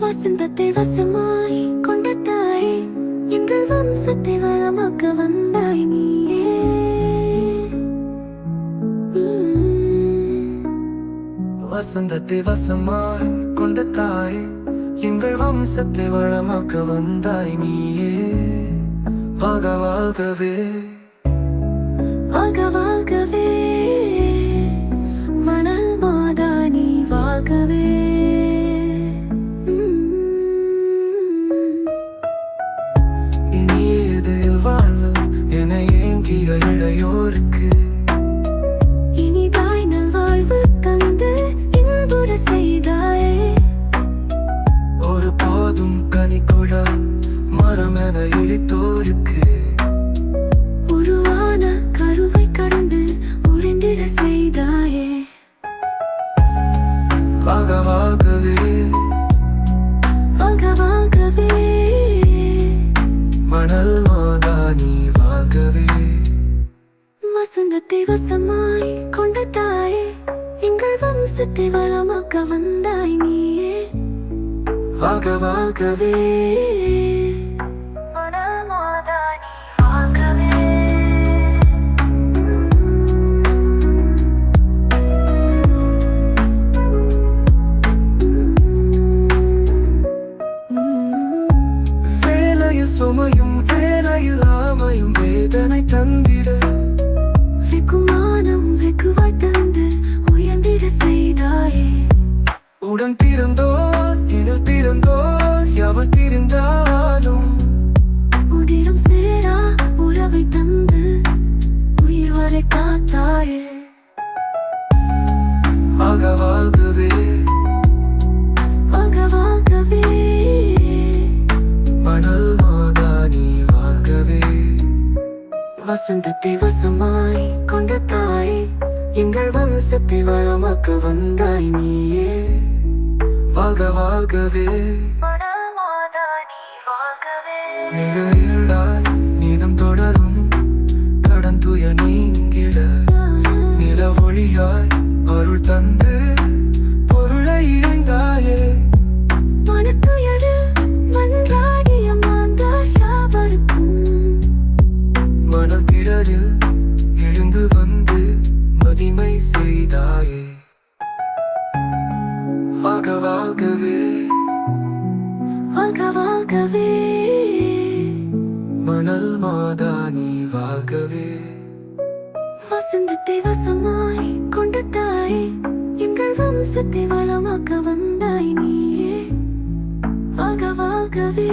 வசந்தத்தை வசமாய் கொண்ட தாய் எங்கள் வம்சத்தை வளமாக்க வந்தாய் நீயே. வசந்தத்தை வசமாய் கொண்ட தாய் எங்கள் வம்சத்தை வளமாக்க வந்தாய் நீயே. வாக வாழ்கவே இனியே இதில் வாழ்வு என ஏங்கிய இளையோருக்கு இனிதாய் நல்வாழ்வு தந்து இன்புற செய்தாயே. ஒரு போதும் கனிக்குழா மரம் என இடித்தோருக்கு. உருவான கருவை கண்டு உறைந்திட செய்தாயே. வாழ்க மணல் மாதா நீ வாழ்கவே வசந்தத்தை வசமாய் கொண்ட தாயே எங்கள் வம்சத்தை வளமாக்க வந்தாய் நீயே. வாழ்க வாழ்கவே ஆமையும் வேதனை தந்திட. வெகுமானம் வெகுவாய் தந்து உயர்ந்திட செய்தாயே. உடன் பிறந்தோர் இனில் பிறந்தோர் எவர் பிரிந்தாலும். உதிரம் சேரா உறவை தந்து உயிர் வரை காத்தாயே. வசந்தத்தை வசமாய் கொண்ட தாய் எங்கள் வம்சத்தை வளமாக்க வந்தாய் நீயே. வாழ்க வாழ்கவே நிழலாய் பிறரில் எழுந்து வந்து மகிமை செய்தாயே. வாழ்க வாழ்கவே மணல் மாதா நீ வாழ்கவே வசந்தத்தை வசமாய் கொண்ட தாய் எங்கள் வம்சத்தை வளமாக்க வந்தாய் நீயே. வாழ்க வாழ்கவே